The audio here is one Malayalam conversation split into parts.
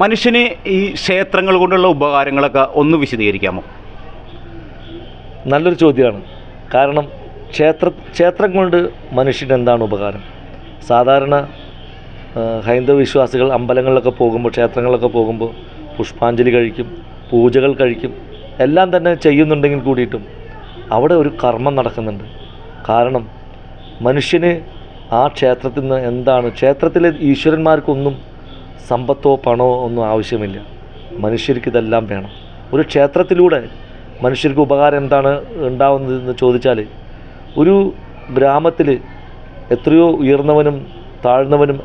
മനുഷ്യന് ഈ ക്ഷേത്രങ്ങൾ കൊണ്ടുള്ള ഉപകാരങ്ങളൊക്കെ ഒന്ന് വിശദീകരിക്കാമോ? നല്ലൊരു ചോദ്യമാണ്. കാരണം ക്ഷേത്ര ക്ഷേത്രം കൊണ്ട് മനുഷ്യന് എന്താണ് ഉപകാരം? സാധാരണ ഹൈന്ദവ വിശ്വാസികൾ അമ്പലങ്ങളിലൊക്കെ പോകുമ്പോൾ ക്ഷേത്രങ്ങളിലൊക്കെ പോകുമ്പോൾ പുഷ്പാഞ്ജലി കഴിക്കും പൂജകൾ കഴിക്കും എല്ലാം തന്നെ ചെയ്യുന്നുണ്ടെങ്കിൽ കൂടിയിട്ടും അവിടെ ഒരു കർമ്മം നടക്കുന്നുണ്ട്. കാരണം മനുഷ്യന് ആ ക്ഷേത്രത്തിൽ നിന്ന് എന്താണ്? ക്ഷേത്രത്തിലെ ഈശ്വരന്മാർക്കൊന്നും സമ്പത്തോ പണമോ ഒന്നും ആവശ്യമില്ല. മനുഷ്യർക്ക് ഇതെല്ലാം വേണം. ഒരു ക്ഷേത്രത്തിലൂടെ മനുഷ്യർക്ക് ഉപകാരം എന്താണ് ഉണ്ടാവുന്നതെന്ന് ചോദിച്ചാൽ ഒരു ഗ്രാമത്തിൽ എത്രയോ ഉയർന്നവനും താഴ്ന്നവനും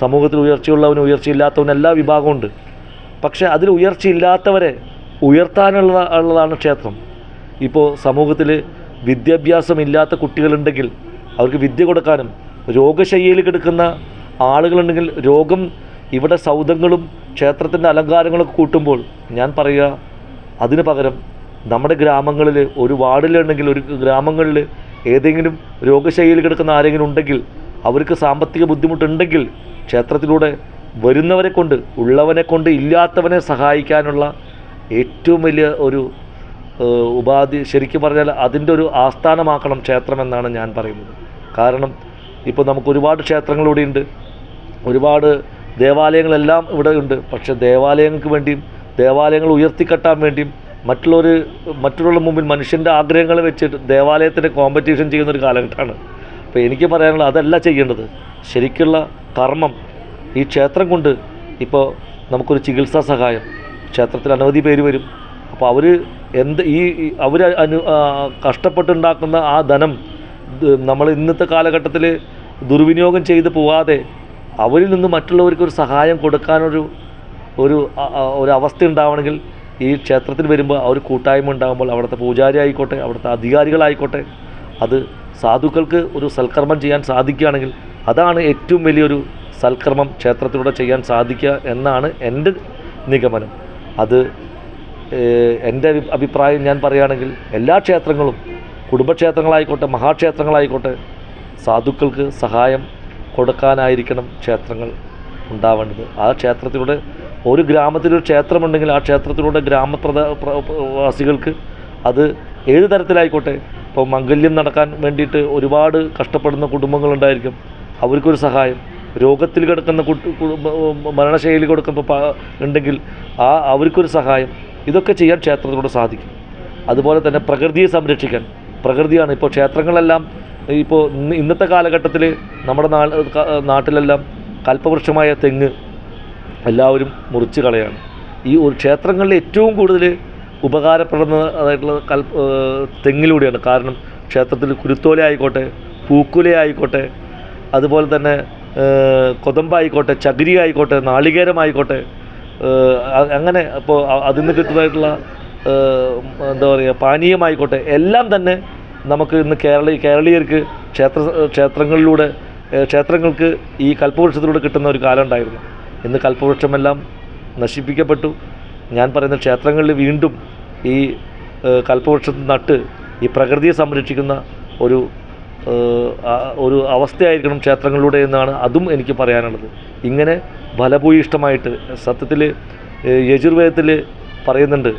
സമൂഹത്തിൽ ഉയർച്ചയുള്ളവനും ഉയർച്ചയില്ലാത്തവനും എല്ലാ വിഭാഗമുണ്ട് പക്ഷേ അതിൽ ഉയർച്ചയില്ലാത്തവരെ ഉയർത്താനുള്ള ഉള്ളതാണ് ക്ഷേത്രം. ഇപ്പോൾ സമൂഹത്തിൽ വിദ്യാഭ്യാസം വിദ്യാഭ്യാസമില്ലാത്ത കുട്ടികളുണ്ടെങ്കിൽ അവർക്ക് വിദ്യ കൊടുക്കാനും രോഗശയ്യയിൽ കിടക്കുന്ന ആളുകളുണ്ടെങ്കിൽ രോഗം ഇവിടെ സൗദങ്ങളും ക്ഷേത്രത്തിന്റെ അലങ്കാരങ്ങളൊക്കെ കൂട്ടുമ്പോൾ ഞാൻ പറയുക അതിന് പകരം നമ്മുടെ ഗ്രാമങ്ങളിൽ ഒരു വാർഡിലുണ്ടെങ്കിൽ ഒരു ഗ്രാമങ്ങളിൽ ഏതെങ്കിലും രോഗശൈലി കിടക്കുന്ന ആരെങ്കിലും ഉണ്ടെങ്കിൽ അവർക്ക് സാമ്പത്തിക ബുദ്ധിമുട്ടുണ്ടെങ്കിൽ ക്ഷേത്രത്തിലൂടെ വരുന്നവരെ കൊണ്ട് ഉള്ളവനെ കൊണ്ട് ഇല്ലാത്തവനെ സഹായിക്കാനുള്ള ഏറ്റവും വലിയ ഒരു ഉപാധി ശരിക്കും പറഞ്ഞാൽ അതിന്റെ ഒരു ആസ്ഥാനമാക്കണം ക്ഷേത്രമെന്നാണ് ഞാൻ പറയുന്നത്. കാരണം ഇപ്പോൾ നമുക്ക് ഒരുപാട് ക്ഷേത്രങ്ങളിവിടെ ഒരുപാട് ദേവാലയങ്ങളെല്ലാം ഇവിടെ ഉണ്ട്. പക്ഷേ ദേവാലയങ്ങൾക്ക് വേണ്ടിയും ദേവാലയങ്ങൾ ഉയർത്തിക്കെട്ടാൻ വേണ്ടിയും മറ്റുള്ളവർ മറ്റുള്ളവരുടെ മുമ്പിൽ മനുഷ്യന്റെ ആഗ്രഹങ്ങൾ വെച്ചിട്ട് ദേവാലയത്തിന്റെ കോമ്പറ്റീഷൻ ചെയ്യുന്ന ഒരു കാലഘട്ടമാണ്. അപ്പോൾ എനിക്ക് പറയാനുള്ളത് അതല്ല ചെയ്യേണ്ടത്. ശരിക്കുള്ള കർമ്മം ഈ ക്ഷേത്രം കൊണ്ട് ഇപ്പോൾ നമുക്കൊരു ചികിത്സാ സഹായം. ക്ഷേത്രത്തിൽ അനവധി പേര് വരും. അപ്പോൾ അവർ എന്ത് ഈ അവർ അനു കഷ്ടപ്പെട്ടുണ്ടാക്കുന്ന ആ ധനം നമ്മൾ ഇന്നത്തെ കാലഘട്ടത്തിൽ ദുർവിനിയോഗം ചെയ്ത് പോവാതെ അവരിൽ നിന്ന് മറ്റുള്ളവർക്ക് ഒരു സഹായം കൊടുക്കാനൊരു ഒരു ഒരു അവസ്ഥ ഉണ്ടാവണമെങ്കിൽ ഈ ക്ഷേത്രത്തിൽ വരുമ്പോൾ ആ ഒരു കൂട്ടായ്മ ഉണ്ടാകുമ്പോൾ അവിടുത്തെ പൂജാരി ആയിക്കോട്ടെ അവിടുത്തെ അധികാരികളായിക്കോട്ടെ അത് സാധുക്കൾക്ക് ഒരു സൽക്കർമ്മം ചെയ്യാൻ സാധിക്കുകയാണെങ്കിൽ അതാണ് ഏറ്റവും വലിയൊരു സൽക്കർമ്മം ക്ഷേത്രത്തിലൂടെ ചെയ്യാൻ സാധിക്കുക എന്നാണ് എന്റെ നിഗമനം. അത് എന്റെ അഭിപ്രായം ഞാൻ പറയുകയാണെങ്കിൽ എല്ലാ ക്ഷേത്രങ്ങളും കുടുംബക്ഷേത്രങ്ങളായിക്കോട്ടെ മഹാക്ഷേത്രങ്ങളായിക്കോട്ടെ സാധുക്കൾക്ക് സഹായം കൊടുക്കാനായിരിക്കണം ക്ഷേത്രങ്ങൾ ഉണ്ടാവേണ്ടത്. ആ ക്ഷേത്രത്തിലൂടെ ഒരു ഗ്രാമത്തിലൊരു ക്ഷേത്രമുണ്ടെങ്കിൽ ആ ക്ഷേത്രത്തിലൂടെ ഗ്രാമപ്രദ വാസികൾക്ക് അത് ഏത് തരത്തിലായിക്കോട്ടെ? ഇപ്പോൾ മംഗല്യം നടക്കാൻ വേണ്ടിയിട്ട് ഒരുപാട് കഷ്ടപ്പെടുന്ന കുടുംബങ്ങളുണ്ടായിരിക്കും. അവർക്കൊരു സഹായം. രോഗത്തിൽ കിടക്കുന്ന മരണശൈലി കൊടുക്കുമ്പോൾ ഉണ്ടെങ്കിൽ ആ അവർക്കൊരു സഹായം. ഇതൊക്കെ ചെയ്യാൻ ക്ഷേത്രത്തിലൂടെ സാധിക്കും. അതുപോലെ തന്നെ പ്രകൃതിയെ സംരക്ഷിക്കാൻ. പ്രകൃതിയാണ്. ഇപ്പോൾ ക്ഷേത്രങ്ങളെല്ലാം ഇപ്പോൾ ഇന്ന് ഇന്നത്തെ കാലഘട്ടത്തിൽ നമ്മുടെ നാ നാട്ടിലെല്ലാം കൽപ്പവൃക്ഷമായ തെങ്ങ് എല്ലാവരും മുറിച്ച് കളയാണ്. ഈ ഒരു ക്ഷേത്രങ്ങളിൽ ഏറ്റവും കൂടുതൽ ഉപകാരപ്പെടുന്നതായിട്ടുള്ള കൽ തെങ്ങിലൂടെയാണ്. കാരണം ക്ഷേത്രത്തിൽ കുരുത്തോല ആയിക്കോട്ടെ പൂക്കുല ആയിക്കോട്ടെ അതുപോലെ തന്നെ കൊതമ്പായിക്കോട്ടെ ചകിരി ആയിക്കോട്ടെ നാളികേരമായിക്കോട്ടെ അങ്ങനെ അപ്പോൾ അതിൽ നിന്ന് കിട്ടുന്നതായിട്ടുള്ള എന്താ പറയുക പാനീയമായിക്കോട്ടെ എല്ലാം തന്നെ നമുക്ക് ഇന്ന് കേരളീ കേരളീയർക്ക് ക്ഷേത്ര ക്ഷേത്രങ്ങളിലൂടെ ക്ഷേത്രങ്ങൾക്ക് ഈ കൽപ്പവൃക്ഷത്തിലൂടെ കിട്ടുന്ന ഒരു കാലം ഉണ്ടായിരുന്നു. ഇന്ന് കൽപ്പവൃക്ഷമെല്ലാം നശിപ്പിക്കപ്പെട്ടു. ഞാൻ പറയുന്ന ക്ഷേത്രങ്ങളിൽ വീണ്ടും ഈ കൽപ്പവൃക്ഷം നട്ട് ഈ പ്രകൃതിയെ സംരക്ഷിക്കുന്ന ഒരു ഒരു അവസ്ഥയായിരിക്കണം ക്ഷേത്രങ്ങളിലൂടെ എന്നാണ് അതും എനിക്ക് പറയാനുള്ളത്. ഇങ്ങനെ ഫലഭൂയിഷ്ടമായിട്ട് സത്യത്തിൽ യജുർവേദത്തിൽ പറയുന്നുണ്ട്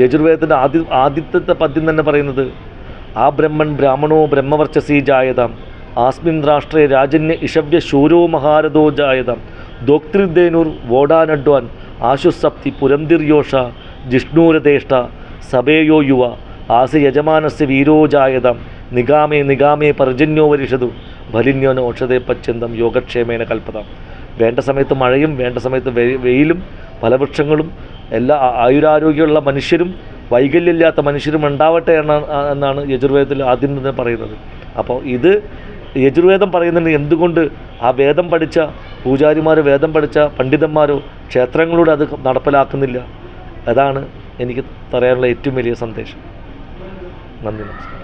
യജുർവേദത്തിന്റെ ആദ്യ ആദ്യത്തെ പദ്യം തന്നെ പറയുന്നത് ആ ബ്രഹ്മൻ ബ്രാഹ്മണോ ബ്രഹ്മവർച്ചസി ജായതാം ആസ്മിൻ രാഷ്ട്രേ രാജന്യ ഇഷവ്യ ശൂരോ മഹാരഥോ ജായതാം ദോക്തൃദേനൂർ വോഡാനഡ്വാൻ ആശുസപ്തി പുരന്തിര്യോഷ ജിഷ്ണൂരതേഷ്ട സഭേയോ യുവ ആസ യജമാനസ്യ വീരോ ജായതാം നിഗാമേ നിഗാമേ പർജന്യോ വരിഷതു ഫലിന്യോന ഓഷധേ പച്ചന്തം യോഗക്ഷേമേന കൽപ്പതാം. വേണ്ട സമയത്ത് മഴയും വേണ്ട സമയത്ത് വെയിലും ഫലവൃക്ഷങ്ങളും എല്ലാ ആയുരാരോഗ്യമുള്ള മനുഷ്യരും വൈകല്യമില്ലാത്ത മനുഷ്യരും ഉണ്ടാവട്ടെ എന്നാണ് എന്നാണ് യജുർവേദത്തിൽ ആദ്യം തന്നെ പറയുന്നത്. അപ്പോൾ ഇത് യജുർവേദം പറയുന്നത് എന്തുകൊണ്ട് ആ വേദം പഠിച്ച പൂജാരിമാരോ വേദം പഠിച്ച പണ്ഡിതന്മാരോ ക്ഷേത്രങ്ങളോട് അത് നടപ്പിലാക്കുന്നില്ല? അതാണ് എനിക്ക് പറയാനുള്ള ഏറ്റവും വലിയ സന്ദേശം. നന്ദി നമസ്കാരം.